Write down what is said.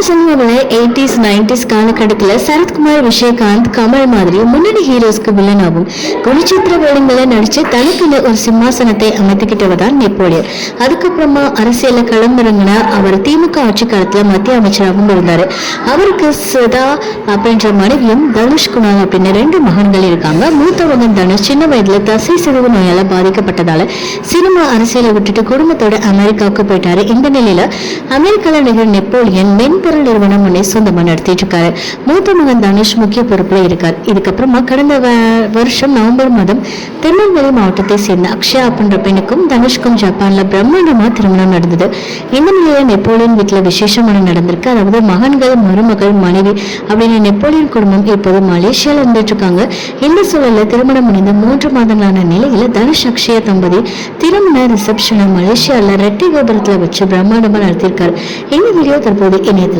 தமிழ் சினிமாவில் eighties nineties காலக்கட்டத்தில் சரத்குமார் விஜயகாந்த் கமல் மாதிரி முன்னணி ஹீரோஸ்க்கு வில்லனாகும் குணச்சித்திர வேடங்களை நடிச்சு தனக்குன்னு ஒரு சிம்மாசனத்தை அமைத்துக்கிட்டவர் தான் நெப்போலியன். அதுக்கப்புறமா அரசியல களமிறங்கின அவர் திமுக ஆட்சி காலத்தில் மத்திய அமைச்சராகவும் இருந்தார். அவருக்கு சுதா அப்படின்ற மனைவியும் தனுஷ் குணால் அப்படின்னு ரெண்டு மகன்கள் இருக்காங்க. மூத்த மகன் தனுஷ் சின்ன வயதில் தசை சிதைவு நோயால பாதிக்கப்பட்டதால சினிமா அரசியலை விட்டுட்டு குடும்பத்தோட அமெரிக்காவுக்கு போயிட்டாரு. இந்த நிலையில அமெரிக்காவில் நிகழ் நெப்போலியன் மென்பொருள் நிறுவனம் ஒன்றை சொந்தமா நடத்திட்டு இருக்காரு மூத்த மகன் தனுஷ் முக்கிய பொறுப்புல இருக்கார். இதுக்கப்புறமா கடந்த வருஷம் நவம்பர் மாதம் திருநெல்வேலி மாவட்டத்தை சேர்ந்த அக்ஷயா அப்படின்ற பெண்ணுக்கும் தனுஷ்கும் ஜப்பான்ல பிரம்மாண்டமா திருமணம் நடந்தது. இந்த நிலையில நெப்போலியன் வீட்டுல விசேஷமான நடந்திருக்கு. அதாவது மகன்கள் மருமகள் மனைவி அப்படின்னு நெப்போலியன் குடும்பம் இப்போது மலேசியால இருந்துட்டு இருக்காங்க இந்த சூழல்ல திருமணம் முடிந்த மூன்று மாதங்களான நிலையில தனுஷ் அக்ஷயா தம்பதி திருமண ரிசப்ஷனை மலேசியால ரெட்டை கோபுரத்துல வச்சு பிரம்மாண்டமா நடத்தியிருக்காரு இந்த வீடியோ தற்போது இணையத்தில்